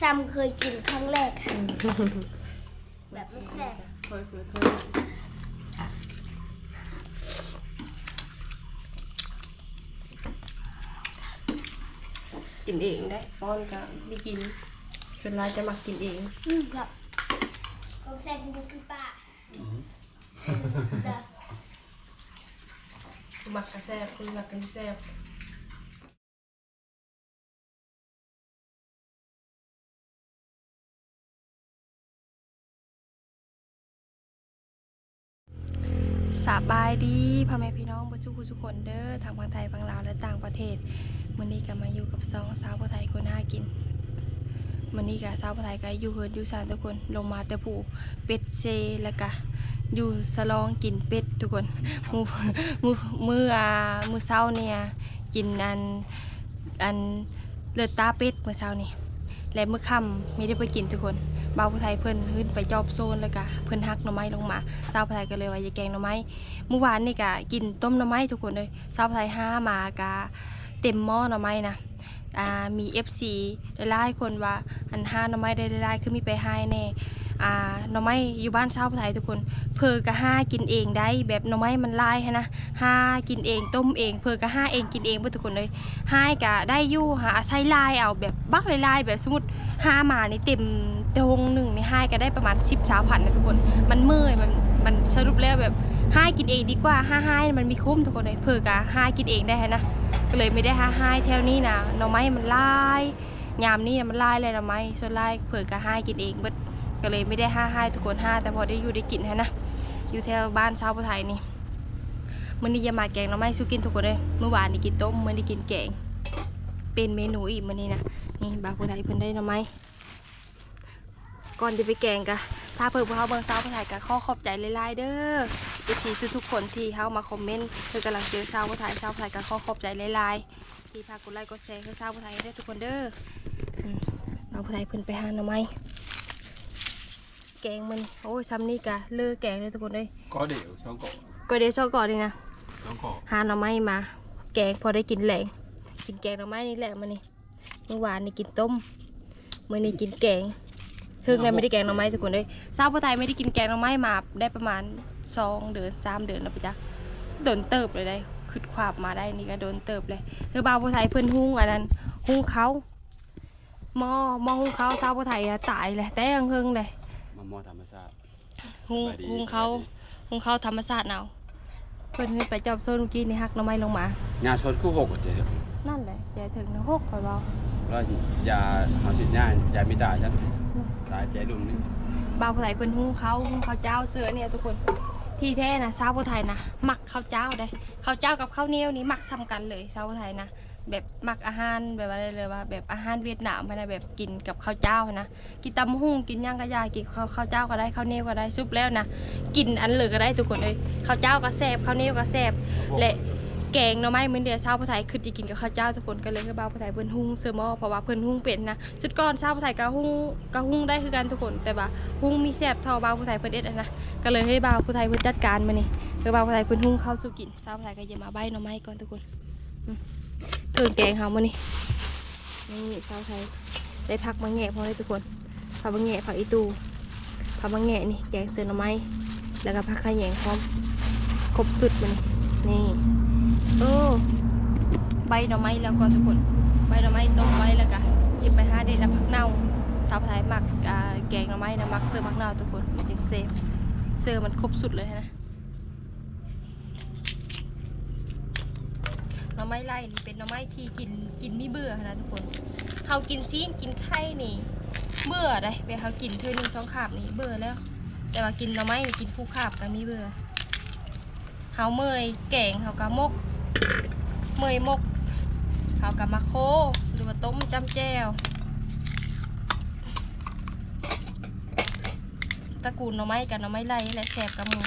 ซ้ำเคยกินครั้งแรกค่ะแบบไม่แซ่บเคยเคยเคยกินเองได้ป้อนก็ไม่กินส่วนรายจะมักกินเองอืมครับก็แซ่บบุกี้ป้าเด้อคุณมักกระแซบคุณมักกันแซบ สบายดีพ่อแม่พี่น้องผู้ชุกผู้ทุกคนเด้อทางฝั่งไทยฝั่งลาวและต่างประเทศมื้อนี้ก็มาอยู่กับสองสาวผู้ไทยคนหากินมื้อนี้ก็สาวผู้ไทยก็อยู่เฮือนอยู่ซานทุกคนลงมาแต่ผู้เป็ดเซแล้วก็อยู่สลองกินเป็ดทุกคนมือมือมือมือเช้าเนี่ยกินอันอันเลือดตาเป็ดมื้อเช้านี่ และเมื่อค่ำมีได้ไปกินทุกคนบ่าวผู้ไทยเพิ่นขึ้นไปจอบโซนแล้วก็เพิ่นหักหน่อไม้ลงมาสาวไทยก็เลยว่าจะแกงหน่อไม้เมื่อวานนี่ก็กินต้มหน่อไม้ทุกคนเลยสาวไทยห้ามากะเต็มหม้อหน่อไม้นะมีเอฟซีได้ไล่คนว่าอันห้าหน่อไม้ได้ไล่คือมีไปให้แน่ อ่าหน่อไม้อยู่บ้านสาไทยทุกคน เพอก็ห้ากินเองได้แบบหน่อไม้มันลายหั้นนะห้ากินเองต้มเอง เพอก็ห้าเองกินเองเพื่อทุกคนเลยห้าก็ได้ยู่หาใช้ลายเอาแบบบักลายๆแบบสมมติห้ามาในเต็มตรงหนึ่งในี่ห้าก็ได้ประมาณ10สาวพันนะทุกคน มันเมื่อยมันมันสรุปแล้วแบบห้ากินเองดีกว่าห้าห้ามันมีคุ้มทุกคนเลยเผือกะห้ากินเองได้นะก็เลยไม่ได้ห้าห้าแถวนี้นะหน่อไม้มันลายยามนี้น่มันลายเลยหน่อไม้ส่วนลายเผื่อกะห้ากินเองเบิด ก็เลยไม่ได้ห้าให้ทุกคนห้าแต่พอได้อยู่ได้กินฮะนะอยู่แถวบ้านชาวพุไทยนี่มื้อนี้จะมาแกงน่อไม้สู้กินทุกคนเลยเมื่อวานนี่กินต้มมื้อนี้กินแกง เป็นเมนูอีกมื้อนี้นะนี่บาวพุไทยเพิ่นได้น่อไม้ก่อนจะไปแกงกะถ้าเพิ่มเขาเบิ่งสาวผู้ไทยก็ข้อขอบใจหลายๆเด้อเอซีทุกๆคนที่เข้ามาคอมเมนต์เพื่อกำลังเจอสาวผู้ไทยสาวไทยก็ข้อขอบใจหลายๆที่พากดไลค์กดแชร์ให้สาวผู้ไทยได้ทุกคนเด้ออืมสาวผู้ไทยเพิ่นไปหาหน่อไม้ แกงมันโอ้ยซ้ำนี่กะเลือแกงเลยทุกคนเลย có đều xong cổ ก็เดี๋ยวชอบก่อนเลยนะ xong cổ หาหน่อไม้มา แกงพอได้กินแหลงกินแกงหน่อไม้นี่แหละมันนี่เมื่อวานนี่กินต้มมื่อนี้กินแกงเพิ่งเลยไม่ได้แกงหน่อไม้ทุกคนเลยสาวผู้ไทยไม่ได้กินแกงหน่อไม้มาได้ประมาณสองเดือนสามเดือนแล้วปะจ๊ะโดนเติบเลยได้ขึ้นความมาได้นี่ก็โดนเติบเลยคือบ่าวผู้ไทยเพิ่นหุ้งอันนั้นหุ้งเขาหม้อหม้อหุ้งเขาสาวผู้ไทยอะตายเลยแต่ยังเฮิงเลย mà mò thảm sát หุ้งหุ้งเขาหุ้งเขาธรรมชาติเอาเพิ่นขึ้นไปจอบโซนเมื่อกี้นี่หักหน่อไม้ลงมา nhà xuân khu hộp của chị นั่นแหละใจถึงนะหกคอยเบา là già họ chị nha già mi tả chắc tại trẻ đùng đi บ่าวผู้ไทยเป็นหุ้งเขาหุ้งข้าวเจ้าเสือเนี่ยทุกคนที่แท้นะสาวผู้ไทยนะหมักข้าวเจ้าได้ข้าวเจ้ากับข้าวเหนียวนี่หมักซ้ำกันเลยสาวผู้ไทยนะ แบบมักอาหารแบบว่าอะไรเลยว่า แบบอาหารเวียดนามนะแบบกินกับข้าวเจ้านะกินตำหุ่งกินย่างกระยากินข้าวข้าวเจ้าก็ได้ข้าวเหนียวก็ได้ซุปแล้วนะกินอันเหลือก็ได้ทุกคนเลยข้าวเจ้าก็แซ่บข้าวเหนียวก็แซ่บและแกงหน่อไม้เหมือนเดียวสาวผู้ไทยคือจะกินกับข้าวเจ้าทุกคนก็เลยคือบ่าวผู้ไทยเพิ่นหุ้งเสือหม้อเพราะว่าเพิ่นหุ้งเป็นนะสุดก่อนสาวผู้ไทยก็หุ้งก็หุ้งได้คือกันทุกคนแต่ว่าหุ้งมีแซ่บเท่าบ่าวผู้ไทยเพิ่นเอ็ดนะก็เลยให้บ่าวผู้ไทยเพิ่นจัดการมานี่คือบ่าวผู้ไทยเพิ่นหุ้งข้าวสู่กินสาวผู้ไทยก็จะมาใบหน่อไม้ก่อนทุกคน เครื่องแกงเฮามานี่นี่สาวไทยได้ผักมะแงะพอเลยทุกคนผักมะแงะผักอีตูผักมะแงะนี่แกงเสือหน่อไม้แล้วก็ผักขะแหยงพร้อมครบสุดมานี่นี่โอ้ใบหน่อไม้แล้วก็ทุกคนใบหน่อไม้ต้มไว้แล้วก็หยิบไปหาเด็ดแล้วผักเน่าสาวผู้ไทยหมักอ่าแกงหน่อไม้นะหมักเสือผักเน่าทุกคนมันจึงเซฟเสื้อมันครบสุดเลยนะหน่อ ไม้ไล่นี่เป็นหน่อไม้ที่กินกินไม่เบื่อนะทุกคนเขากินซีนกินไข่นี่เบื่อเลยไปเขากินเธอหนึ่งสองขาบนี่เบื่อแล้ว แต่ว่ากินหน่อไม้นี่กินผู้ขาบก็มีเบื่อเขาเมยแกงเขากะมก เมยมกเขากะมาโคหรือว่าต้มจำแจวตระกูลหน่อไม้กับหน่อไม้ไล่แหละแสบกับมู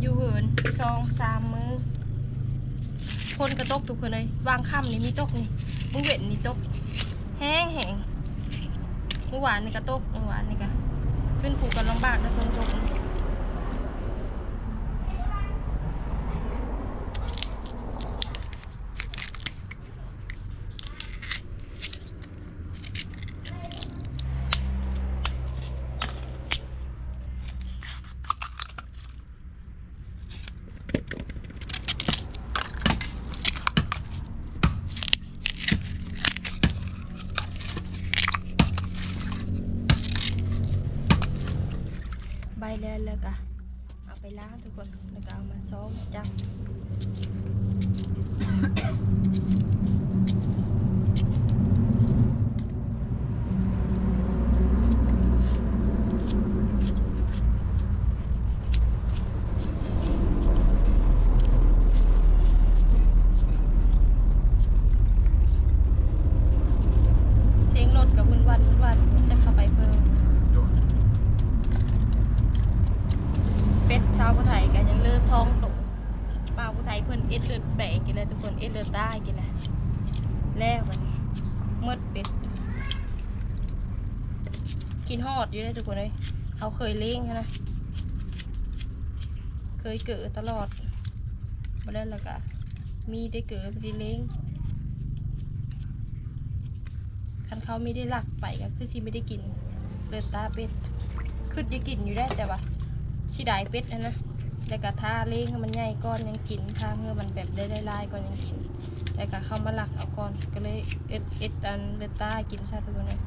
อยู่เหิน สองสามมือคนกระตกทุกคนเลยวางค่ำนี่มีตกนี่มือเว้นนี่ตก แห้งแห้งเมื่อวานนี่กระตกเมื่อวานนี่ก็ขึ้นผูกกันลำบากนะคนตก แล้วแล้วก็เอาไปล้างทุกคนแล้วก็เอามาซ้อมจับ เสียงรถกับวุ่นวันวุ่นวันจะเข้าไปเพิ่ม เป็ดชาวผู้ไทยกันยังเลือดซองตกบ่าวผู้ไทยเพื่อนเอ็ดเลือดแปะกินเลยทุกคนเอ็ดเลือด ได้กินเลยแล้ววันนี้มืดเป็ดกินฮอดอยู่เลยทุกคนเลยเขาเคยเลี้ยงนะ เคยเกิดตลอดมาแล้แล้วก็มีได้เกิดได้เลี้ยงคันเขาไม่ได้หลักไปก็คือสิไม่ได้กินเลือดตาเป็ดคือจะกินอยู่ได้แต่ว่าชิดายเป็ดนะนะ แล้วก็ท่าเล้งมันใหญ่ก้อนยังกินท่าเมื่อมันแบบได้ลายก้อนยังกินแล้กะเข้ามาหลักเอาก้อนก็เลยเอ็ดเอ็ดอันเบต้ากินชาตัวนี้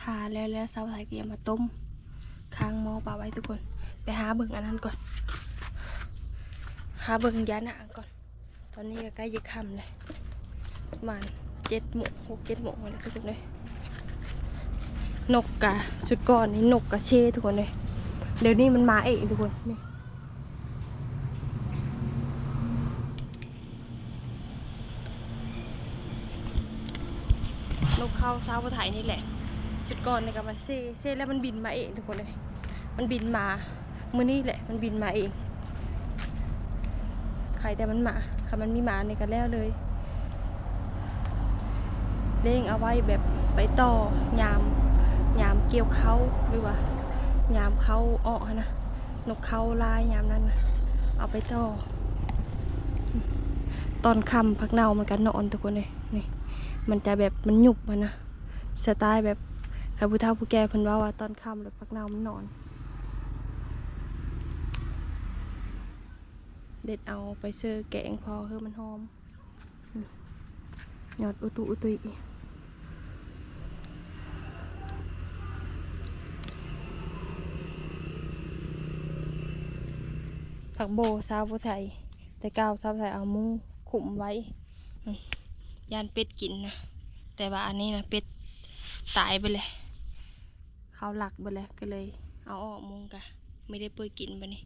พาแล้วแล้วสาไทยก็อย่ามาต้มค้างหม้อปลาไว้ทุกคน ไปหาเบิ่งอันนั้นก่อน หาเบิ่งยาหนาก่อน ตอนนี้ก็ใกล้จะค่ำเลยประมาณเจ็ดโมงหกเจ็ดโมงแล้วทุกคนเลยนกกะสุดก่อนนี่นกกะเช่ทุกคนเลยเดี๋ยวนี้มันมาเองทุกคนนี่นกเข้าซาไทยนี่แหละ ชุดก่อนนี่ก็มาเซ่เซ่แล้วมันบินมาเองทุกคนเลย มันบินมามือนี่แหละ มันบินมาเองใครแต่มันมาค่ะมันมีหมาในกันแล้วเลย เล่งเอาไว้แบบไปต่อยาม ยามเกี่ยวเขาหรือว่ายามเขาออกนะ นกเขาลายยามนั้นนะเอาไปต่อ ตอนค่ำพักเนามันกันนอนทุกคนเลยนี่ มันจะแบบมันหยุบมันนะ สไตล์แบบ ครผู้เฒ่าผู้แก่เพิ่นว่าว่าตอนค่ำแล้วพักเนามันนอน เด็ดเอาไปเซอร์แกงพอเพื่อมันหอมหยอดอุตุอุตุยผักโบซาวผู้ไทย แต่ก้าวซาวไทยเอามุ้งขุมไว้ยานเป็ดกินนะแต่ว่าอันนี้นะเป็ดตายไปเลย เขาหลักไปเลยก็เลย เอาออกมุงกะไม่ได้เปิดกินไปนี่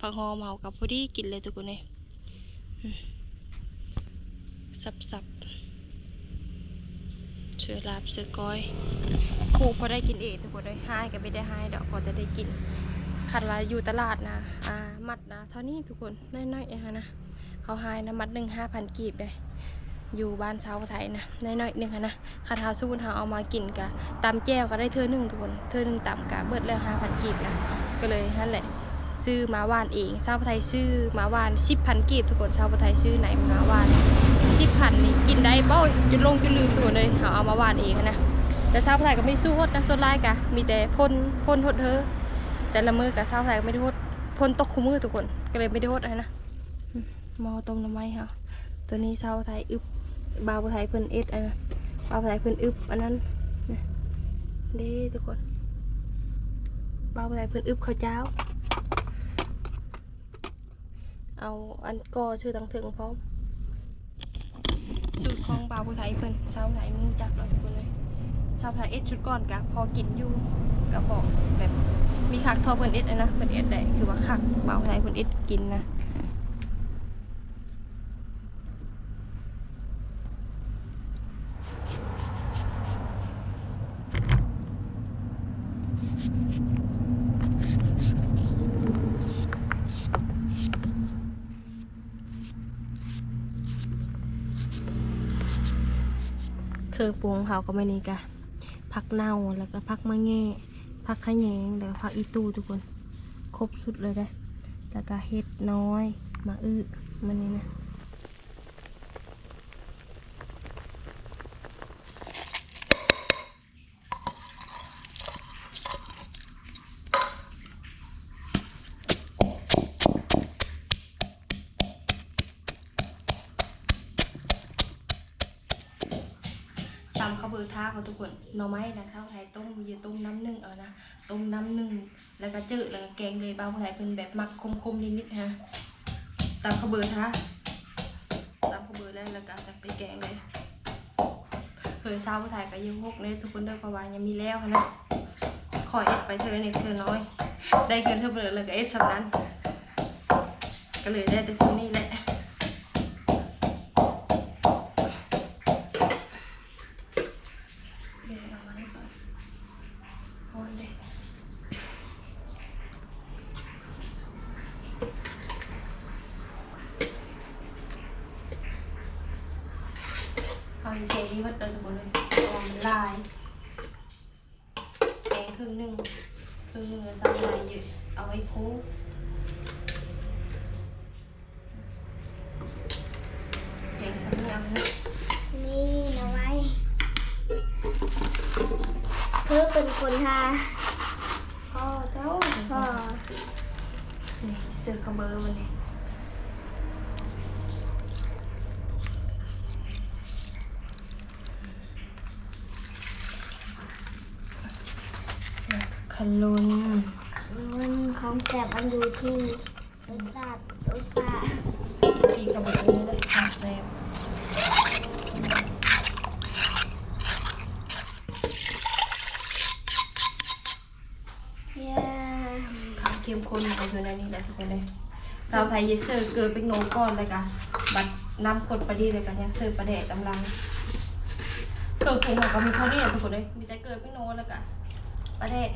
ผักหอมเฮากับพอดีกินเลยทุกคนเลยสับสับเสือลาบเสือก้อยผูกพอได้กินเองทุกคนเลยให้ก็ไม่ได้ให้ดอกพอจะได้กินคันว่าอยู่ตลาดนะอ่ามัดนะเท่านี้ทุกคนน้อยๆเองค่ะนะเขาให้นะมัดหนึ่งห้าพันกีบเลย อยู่บ้านชาวไทยนะน้อยๆหนึ่งค่ะนะคาทาสู้เฮาเอามากินกะตำแจ้วก็ได้เธอหนึ่งทุกคนเธอหนึ่งตำกะเบิดแล้วห้าพันกีบนะก็เลยนั่นแหละซื้อมาวานเองชาวไทยซื้อมาวานสิบพันกีบทุกคนชาวไทยซื้อไหนมาวานสิบพันนี่กินได้เป้าจนลงจนลืมตัวเลยเอาเอามาวานเองนะแต่ชาวไทยก็ไม่ได้สู้ฮดนะส่วนไล่กะมีแต่พ่นพ่นฮดเธอแต่ละมือกับชาวไทยก็ไม่ได้ฮดพ่นตกคู่มือทุกคนก็เลยไม่ได้ฮดนะมอตมน้ำไม้ค่ะตัวนี้ชาวไทยอึบ บาวไทยเพิ่นเอ็ดอันนะบาวไทยเพิ่นอึบอันนั้นนะเด้ทุกคนบาวไทยเพิ่นอึบข้าวเจ้า เอาอันกอชื่อตังถึงพร้อมสูตรของบาภูไทยเพิ่นชาวไทยมีจักเราทุกคนเลยชาวไทยเอ็ดชุดก่อนกะพอกินอยู่กะพอแบบมีคักทอเพิ่นเอ็ดอนะเพิ่นเอ็ดได้คือว่าคักบาภูไทยเพิ่นเอ็ดกินนะ รื่องปรุงเขาก็ไม่นี่กะผักเน่าแล้วก็ผักมะแง่ผักขะแยงแล้วผักอีตูทุกคน ครบสุดเลยนะแล้วก็เห็ดน้อย มาอื้อมันนี่นะำ ข้าวเบอร์ท่าเขาทุกคนหน่อไม้นะชาวไทยต้มเยอะต้มน้ำนึ่งเอานะต้มน้ำนึ่งแล้วก็จืดแล้วก็แกงเลยเบาไทยเพิ่นแบบมักคมๆนิดๆฮะตามข้าวเบอร์ท่าตามข้าวเบอร์แล้วแล้วก็ตักไปแกงเลยเคยชาวไทยก็ยังหกเลยทุกคนเด้อเพราะว่ายังมีแล้วนะขอเอ็ดไปเธอเน็ตเธอน้อย ได้เกินเท่าเบอร์แล้วก็เอ็ดสำนั้นก็เลยได้แต่ซื้อนี่แหละ เดี๋ยวเอามาให้ก่อนโอนเลองนี่วัดเลยทุกคนเลอมลายแกงครึ่งหนึ่งครึ่งหนึ่งแล้วซ้ำลายเยอะเอาไว้คลุก พ่อเจ้าพ่อนี่เสื้อกระเบอร์มันนี่ขลุนมันของแสบมันอยู่ที่รสชาติรสปลา ตีกระเบอร์นี่เลยค่ะแซ่บ เย้ ข้าวเข้มข้นเอาอยู่ในนี้แหละ ทุกคนเลยสาวไทยเยเซอร์เกิดเป็นโนก้อนเลยกันบัดน้ำข้นประดีเลยกันยังเสิร์ฟประเดะกำลังเกิดเป็นของก็มีเท่านี้แหละทุกคนเลยมีแต่เกิดเป็นโนแล้วกันประเดะ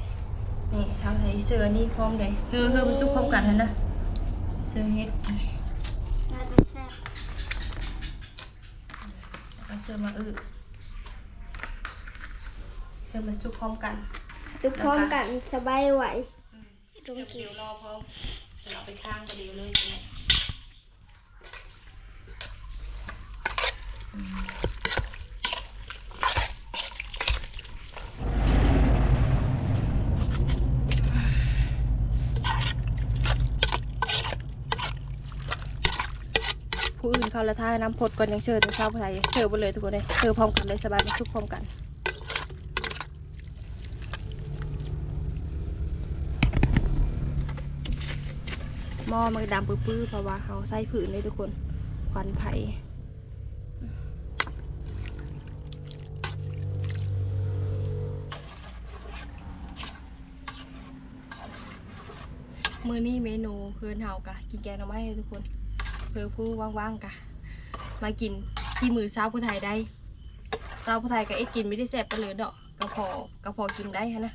นี่ชาวไทยเสือนี่พร้อมเลยเฮ้อเฮ้อมันซุกพร้อมกันนะนะเสือเฮ็ดน่าจะแซ่บเอาเสื้อมาอึเสื้อมันชุกพร้อมกันทุกพร้อมกันสบายไหวเสื้อเดียวรอพร้อม เราไปข้างกันเดียวเลยเนี่ยผู้อื่นเขาละท่าน้ำพดก่อนยังเชิญเช้าไทยเชิญไปเลยทุกคนเลยเชิญพร้อมกันเลยสบายทุกพร้อมกัน อมันดำปื้อๆเพราะว่าเขาใส่ผืนเลยทุกคนควันไผ่มือนี้เมนูเพื่อนเฮากะกินแกงหน่อไม้ทุกคน เพื่อผู้ว่างๆกะ มากินที่มือสาวผู้ไทยได้สาวผู้ไทยก็เอ็ดกินไม่ได้แซ่บไปเลยดอกกระพอกระพอกินได้ฮะนะ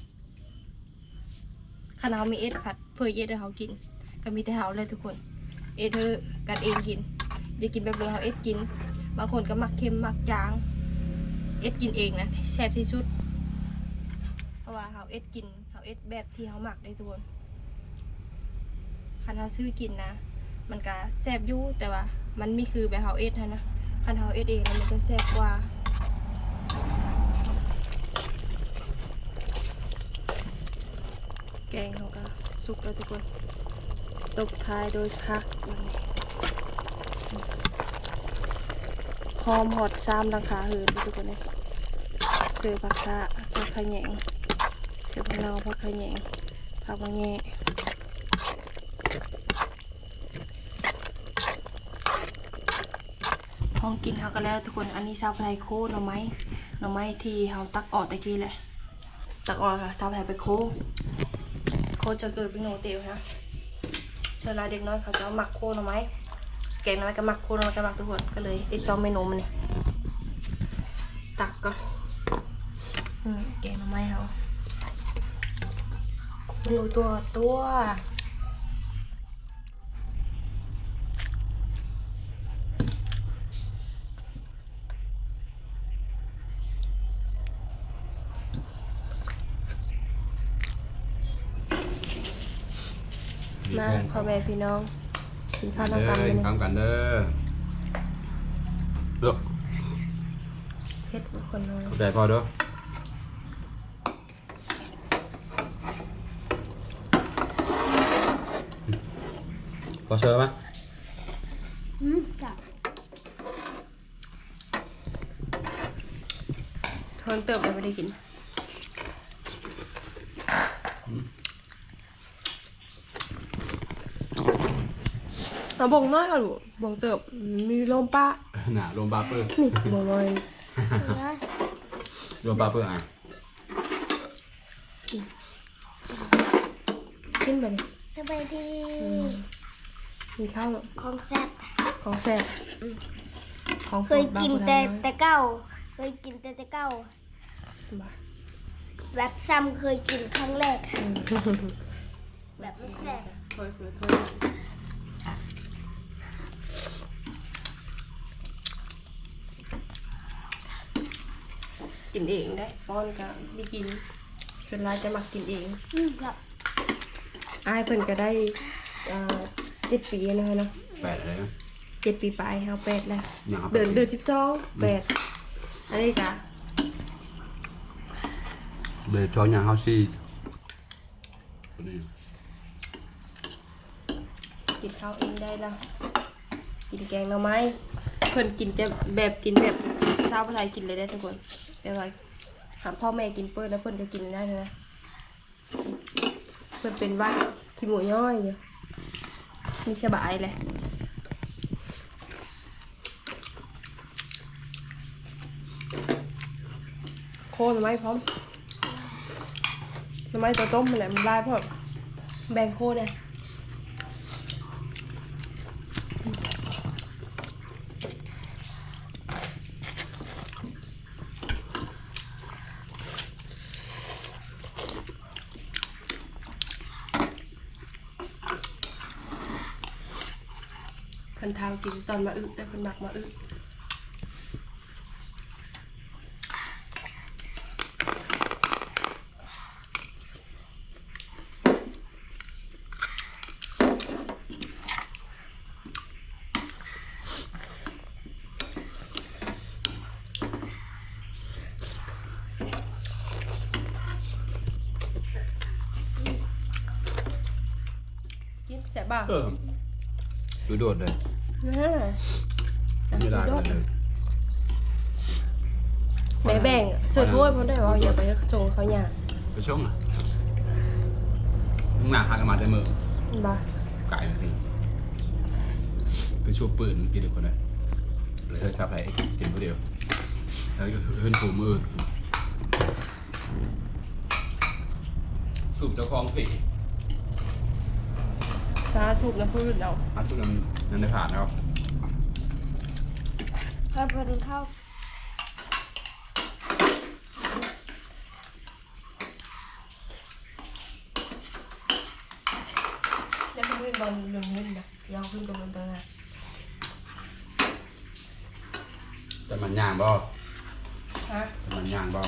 ขนาดมีเอ็ดผัดเพื่อเอ็ดให้เขากิน ก็มีแต่เฮาเลยทุกคน เอเธอกันเองกินจะกินแบบเรือเฮาเอ็ดกิน บางคนก็มักเค็มมักจาง เอ็ดกินเองนะแซ่บที่สุด เพราะว่าเฮาเอ็ดกินเฮาเอ็ดแบบที่เฮาหมักได้ทุกคนคันเฮาซื้อกินนะ มันก็แซ่บยู่แต่ว่า มันไม่คือแบบเฮาเอ็ดนะคันเฮาเอ็ดเองมันจะแซ่บกว่าแกงเขาก็สุกแล้วทุกคน ตบท้ายโดยพักหอมหอดซ้ำรังขาหินทุกคนเลยเสือผักกะผักขยงเสือผักนาผักขะแหยงผักมะแงะห้องกินเขาก็แล้วทุกคน อันนี้ซาวไทยโคหน่อไม้หน่อไม้ที่เขาตักออกตะกี้แหละตักออกค่ะซาวไทยไปโคโคจะเกิดเป็นโนเตียวนะ วลาเด็กน้อยเขาจะเอาหมักโคหน่อไม้แกงหน่อไม้กับหมักโคหน่อไม้กับหมักทุกคนก็เลยไอซอมเมนูมันเนี่ยตักก็อืมแกงหน่อไม้เขาดูตัวตัว มาพ่อแม่พี่น้องกินข้าวเด้น้ำกันอเลยทำกันเด้อลูกเพชรบุคคลน้อยเข้าใจพอเด้อพอเชื่อไหมอืมจับทนเติบเลยไม่ได้กิน เอาบงน้อยก่อนลูกบงเติบมีลมป้าน่ะรวมบาเปอร์นี่บงน้อยนะรวมบาเปอร์อะขึ้นไปเลยสบายดีมีข้าวหรอของแซ่บของแซ่บของเคยกินแต่แต่เก้า เคยกินแต่แต่เก้าบ้าแบบซ้ำเคยกินครั้งแรกแบบไม่แซ่บ เคยเคยเคย กินเองได้ป้อนก็ได้กินส่วนรายจะมักกินเองอืมครับอายเพิ่นก็ได้เอ่อเจ็ดปีนะคะเนาะแปดอะไรนะ เจ็ดปีปลายเฮาแปดแล้วยังครับเดินเดือนสิบสองแปดอันนี้กะเดินช้อนยางเฮาซี่ตัวนี้กินข้าวเองได้แล้วกินแกงหน่อไม้เพิ่นกินแต่แบบกินแบบ ชาวไทยกินเลยได้ทุกคนแต่ว่าหาพ่อแม่กินเปิ้ลแล้วเพิ่นก็กินได้เลยนะเพิ่นเป็นวัดขี้หมูย่อยอยู่มีสบายเลยโคหน่อไม้พร้อมหน่อไม้ตัวต้มมันแหละมันได้เพราะแบ่งโคเนี่ย ท้ากินตอนมาอึได้คนหนักมาอึกินแสบบ้า เออดูโดดเลย น่าไม่ได้เลยแม่แบ่งเสือถ้วยเพราะได้ว่าอย่าไปส่งเขาเนี่ยไปช่องอะมึงหนาหักกันมาแต่มือบ้าไก่แบบนี้ไปชูปืนกินเด็กคนนั้นเลยเธอซับไหนกินคนเดียวแล้วก็เพื่อนผูมือสูบเจ้าของผี ตาสูบน้ำพืชเอาอันสุดนั้นนั้นได้ผ่านแล้วถ้าเพิ่นเข้าจะขึ้นบอลลงเล่นนะยาวขึ้นกับบนตัวนะแต่มันย่างบ่ฮะแต่มันย่างบ่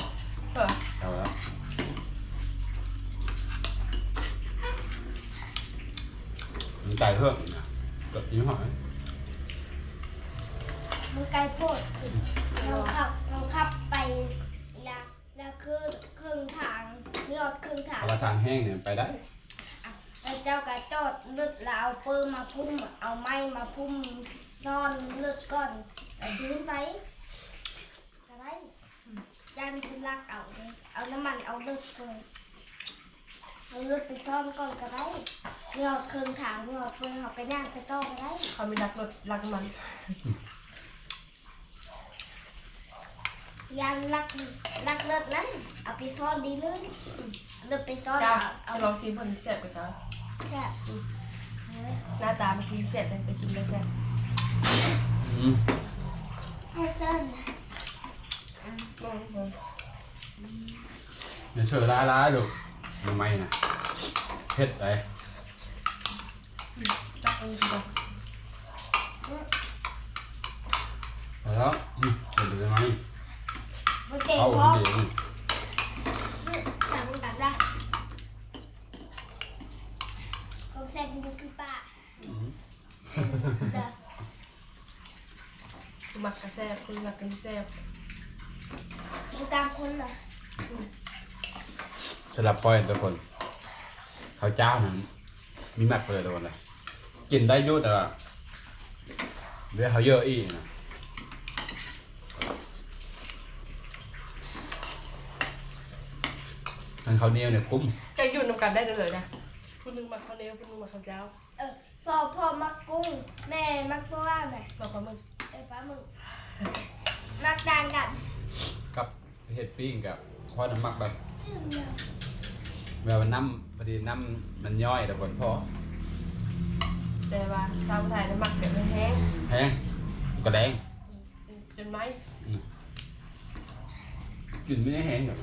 เออเอาแล้วมัน ไก่เพิ่มนะกับยี่ห้อมันไกลโพดเราขับเราขับไปแล้วแล้วคือครึ่งทางยอดครึ่งทางเอาละทางแห้งเนี่ยไปได้แล้วเจ้าก็จอดเลือดแล้วเอาปืนมาพุ่มเอาไม้มาพุ่มซ่อนเลือดก่อนแล้วยืนไปก็ได้ยันคือลักเอาเลยเอาน้ำมันเอาเลือดเลย เอาเลือดไปซ่อนก่อนก็ได้ยอดครึ่งทางยอดปืนเอาไปย่างไปต้อก็ได้เขามีรักรถรักมัน ยันลักลักเลือดนั้นเอาไปซ่อนดีเลยเลือดไปซ่อนจ้าเอาเอาจะลองซีคนเสียบไปจ้าแค่หน้าตาเมื่อกี้เสียบเลยไปกินเลยแซ่บอืมให้เส้นเดี๋ยวเชื่อร้ายร้ายๆลูก ทำไมนะเผ็ดไปจับอันนี้ก่อนแล้วอืมเผ็ดเลยไหมมันเก่งเอาเพราะเดี๋ยวนี่สั่งกันได้ก็แซ่บดูที่ป้าอืมเด้อหมักกระแซ่บคุณหมักกันแซ่บดูตามคนเหรอ สำหรับฟอยทุกคนข้าวเจ้านั้นมีแม็กเลยทุกคนเลยกินได้อยุ่แต่ว่าเดี๋ยวเขาเยอะอีกนะนข้าวเหนียวเนี่ยคุ้มจะอยู่นำกันได้เลยนะผู้หนึงมาข้าวเหนียวผู้หนึงมาข้าวเจ้าเออพ่อพ่อมักกุ้ง แม่มักปลาไหมเราก็มึงเออปลาหมึกมักด่างกันกับเห็ดปิ้งกับพอน้ำหมักแบบ แบบว่าน้ำพอดีน้ำมันย่อยแต่ก่อนพอแต่ว่าสาวผู้ไทยน้ำหมักแบบไม่แห้งแห้งก็แดงจนไหมกลิ่นไม่ได้แห้งหรอก